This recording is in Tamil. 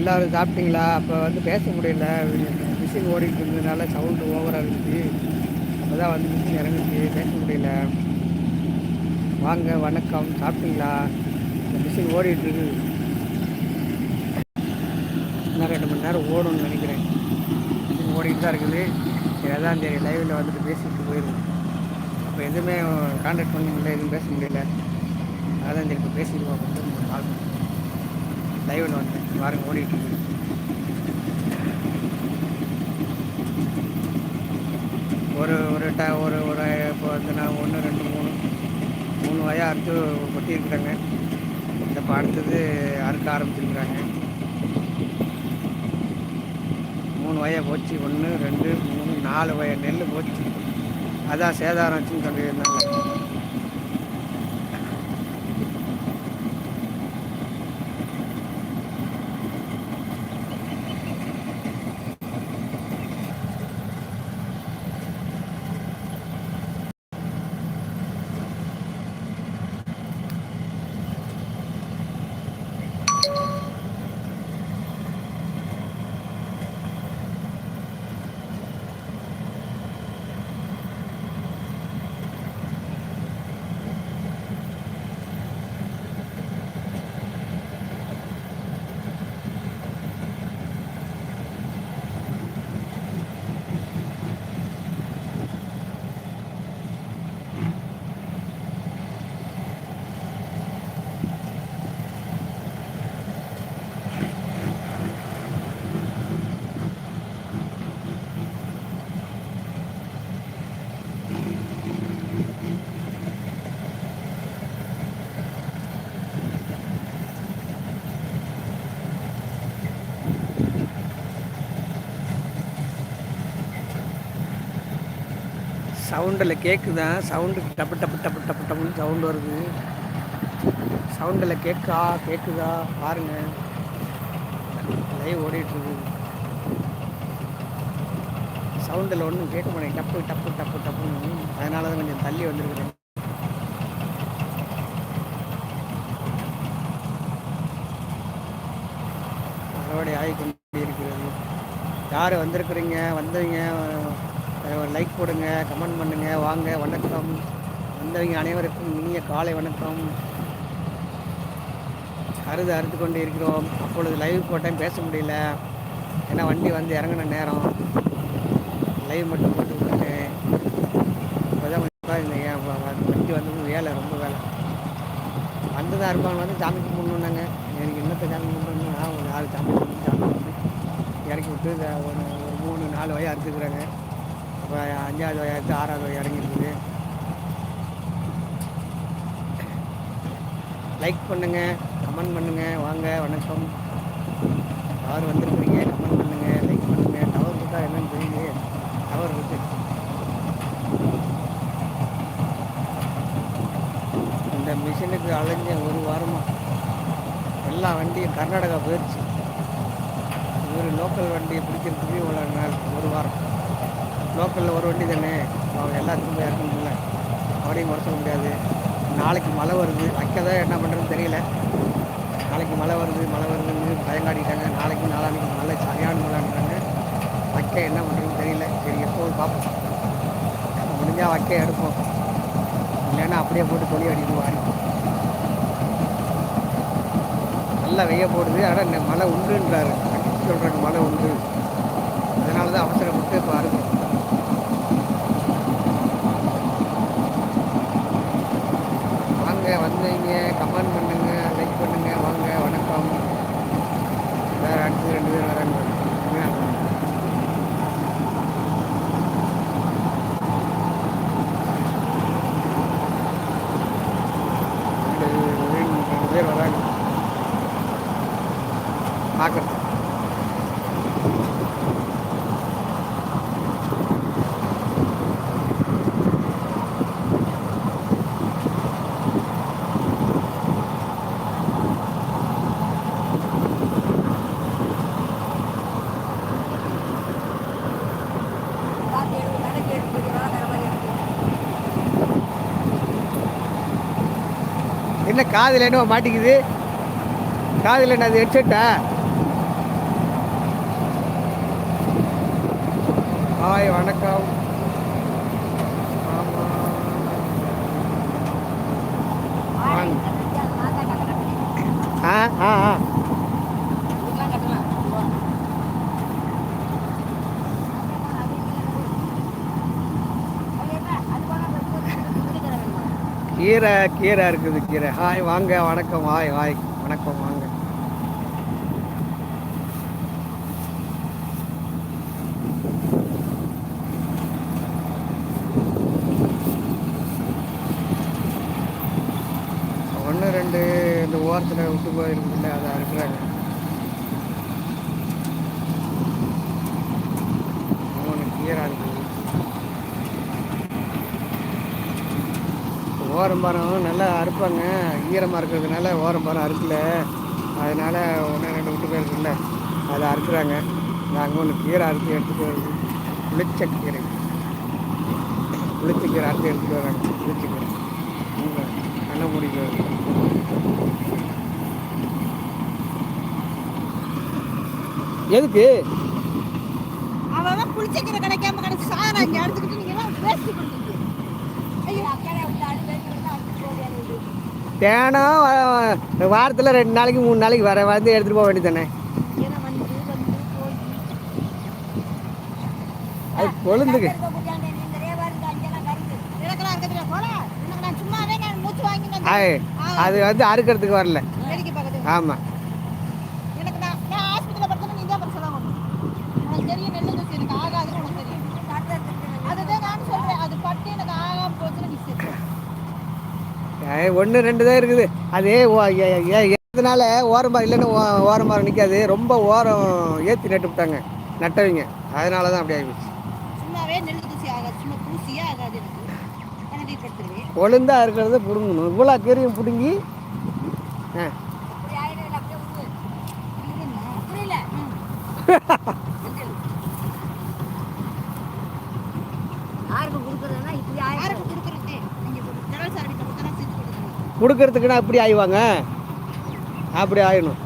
எல்லோரும் சாப்பிட்டீங்களா? அப்போ வந்து பேச முடியல. மிஷின் ஓடிட்டு இருந்ததுனால சவுண்டு ஓவராக இருந்துச்சு. அப்போ தான் வந்து மிஷின் இறங்குச்சு. பேச முடியல. வாங்க வணக்கம். சாப்பிட்டீங்களா? இந்த மிஷின் ஓடிட்டுருக்கு இன்னும் ரெண்டு மணி நேரம் ஓடும்னு நினைக்கிறேன். மிஷின் ஓடிட்டு தான் இருக்குது. ஏழாம் தெரியும் லைவில் வந்துட்டு பேசிட்டு போயிடும் அப்போ எதுவுமே கான்டாக்ட் பண்ண முடியல எதுவும் பேச முடியல. அதான் சரி இப்போ பேசிடுவோம். அப்படின்னு கால் லைவில் வந்தேன் பாருங்க ஓடிட்டு ஒரு ஒரு ட ஒரு ஒரு இப்போ வந்து நான் ஒன்று ரெண்டு மூணு மூணு வயா அறுத்து கொட்டியிருக்கிறாங்க. இந்த அடுத்தது அறுக்க ஆரம்பிச்சிருக்கிறாங்க. மூணு வயா போச்சு. ஒன்று ரெண்டு மூணு நாலு வய நெல் போச்சு. அதான் சேதாரம் வச்சுன்னு சொல்லியிருந்தாங்க. சவுண்டில் கேட்குதான் சவுண்டு டப்பு டப்பு டப்பு டப்பு டப்புன்னு சவுண்டு வருது. சவுண்டில் கேட்கா கேட்குதா பாருங்க. லைவ் ஓடிட்டுருக்கு. சவுண்டில் ஒன்றும் கேட்க மாட்டேன் டப்பு டப்பு டப்பு டப்புன்னு. அதனால தான் கொஞ்சம் தள்ளி வந்திருக்கிறேன். மறுபடி ஆகிக்கொண்டு இருக்கிறது. யார் வந்திருக்கிறீங்க? வந்தவங்க லைக் போடுங்க கமெண்ட் பண்ணுங்க வாங்க வணக்கம். வந்தவங்க அனைவருக்கும் இனிய காலை வணக்கம். அறுது அறுத்து கொண்டு இருக்கிறோம். அப்பொழுது லைவ் போட்டேன் பேச முடியல. ஏன்னா வண்டி வந்து இறங்கின நேரம். லைவ் மட்டும் போட்டு விட்டுட்டேன் இப்போதான் வண்டி வந்து வேலை ரொம்ப வேலை. வந்து தான் இருப்பாங்க வந்து சாமி கும்பிடணுன்னாங்க எனக்கு என்னத்தை சாமி கும்பிடணும் நான் ஒரு நாலு சாமி கும்பிட்டு சாமி கும்பிட்டு இறக்கி விட்டு ஒரு ஒரு மூணு நாலு வயது அறுத்துக்கிறாங்க. அப்போ அஞ்சாவது வயது ஆறாவது வய இறங்கிருக்குது லைக் பண்ணுங்கள் கமெண்ட் பண்ணுங்கள் வாங்க வணக்கம் யார் வந்திருக்கிறீங்க கமெண்ட் பண்ணுங்க லைக் பண்ணுங்க டவர் இருக்கா என்னன்னு தெரியுது டவர் இருக்கு இந்த மிஷினுக்கு அலைஞ்ச ஒரு வாரமாக எல்லா வண்டியும் கர்நாடகா போயிடுச்சு ஒரு லோக்கல் வண்டியை பிடிக்கிறதுக்கு இவ்வளோ நாள் ஒரு வாரம் லோக்கலில் ஒரு வண்டி தானே? அவங்க எல்லாத்துக்கும் போய் இறக்க முடியல அவரையும் குறை சொல்ல முடியாது. நாளைக்கு மழை வருது. வைக்கதான் என்ன பண்ணுறதுன்னு தெரியல. நாளைக்கு மழை வருது மழை வருதுன்னு பயங்காட்டிட்டாங்க. நாளைக்கு நாளான்னைக்கு மழை சரியான மழைன்றாங்க. வைக்க என்ன பண்ணுறதுன்னு தெரியல. சரி எப்போது பார்ப்போம். முடிஞ்சால் வைக்க எடுப்போம். இல்லைன்னா அப்படியே போட்டு தொழில் அடிக்கணும் அடிப்போம் நல்லா வெய்ய போடுது. ஆனால் மழை உண்டுன்றாரு. சொல்கிறாங்க மழை உண்டு அதனால தான் அவசரப்பட்டு இப்போ அறுக்கும் வாங்க வந்தீங்க கமெண்ட் பண்ணுங்க லைக் பண்ணுங்க வாங்க வணக்கம் வேற அடுத்து ரெண்டு பேர் வராங்க என்ன? ரெண்டு ரெண்டு ரெண்டு பேர் வராங்க பார்க்குறேன் என்ன காதில் என்ன மாட்டிக்குது. காதில் என்ன அது ஹெட்செட்டா ஹாய் வணக்கம். ஆ ஆ ஆ. கீரை கீரை இருக்குது கீரை. ஹாய் வாங்க வணக்கம் ஹாய் ஹாய். வணக்கம் வாங்க. ஒன்று ரெண்டு இந்த ஓரத்தில் விட்டு போயிருக்குல்ல அதை அறுக்குறாங்க. மூணு கீரை இருக்குது. ஓரம்பரம் நல்லா அறுப்பாங்க. ஈரமாக இருக்கிறதுனால ஓரம்பரம் அறுக்கல. அதனால் ஒன்று ரெண்டு விட்டு போயிருக்குல்ல அதை அறுக்கிறாங்க. நாங்கள் ஒன்று கீரை அறுத்து எடுத்துகிட்டு வருது. புளிச்ச கீரை. புளிச்ச கீரை அறுத்து எடுத்துகிட்டு வராங்க. புளிச்ச கீரை. இங்கே நல்லா முடிக்கிறது எதுக்கு? அவன் புளிச்சக்கீரை கிடைக்காம கிடைச்சு சாரா இங்க எடுத்துக்கிட்டு நீங்க எல்லாம் வேஸ்ட் பண்ணிட்டு ஐயோ அக்கறை விட்டு அடுத்து எடுத்து அடுத்து போக தினம் வாரத்தில் ரெண்டு நாளைக்கு மூணு நாளைக்கு வர வந்து எடுத்துகிட்டு போக வேண்டியதானே அது கொழுந்துக்கு. அது வந்து அறுக்கிறதுக்கு வரல. ஆமாம் எனக்கு நான் நான் ஹாஸ்பிட்டலில் பார்த்தா நீ தான் அப்புறம் சொல்ல உனக்கு தெரியும் நெல்லு தூசி எனக்கு ஆகாதுன்னு உனக்கு தெரியும் அதுதான் நான் சொல்றேன் அது பட்டு எனக்கு ஆகாம போச்சுன்னு நீ சரி ஒன்று ரெண்டு தான் இருக்குது. அது ஏற்றதுனால ஓரமாக இல்லைன்னா ஓ- ஓரம் மரம் நிற்காது ரொம்ப ஓரம் ஏற்றி நட்டு விட்டாங்க. நட்டவங்க. அதனால தான் அப்படி ஆகிடுச்சு சும்மாவே நெல்லு தூசி ஆகாது. சும்மா தூசியே ஆகாது எனக்கு. எனக்கு படுத்துருவேன் ஒழுந்தா இருக்கிறத பிடுங்கணும். இவ்வளோ கீரையும் பிடுங்கி ஆ. யாருக்கு கொடுக்குறதுனா இப்படி யாருக்கு கொடுக்குறது. நீங்க கொடுக்கறதுக்குன்னா அப்படி ஆயிவாங்க? அப்படி ஆயிடணும்.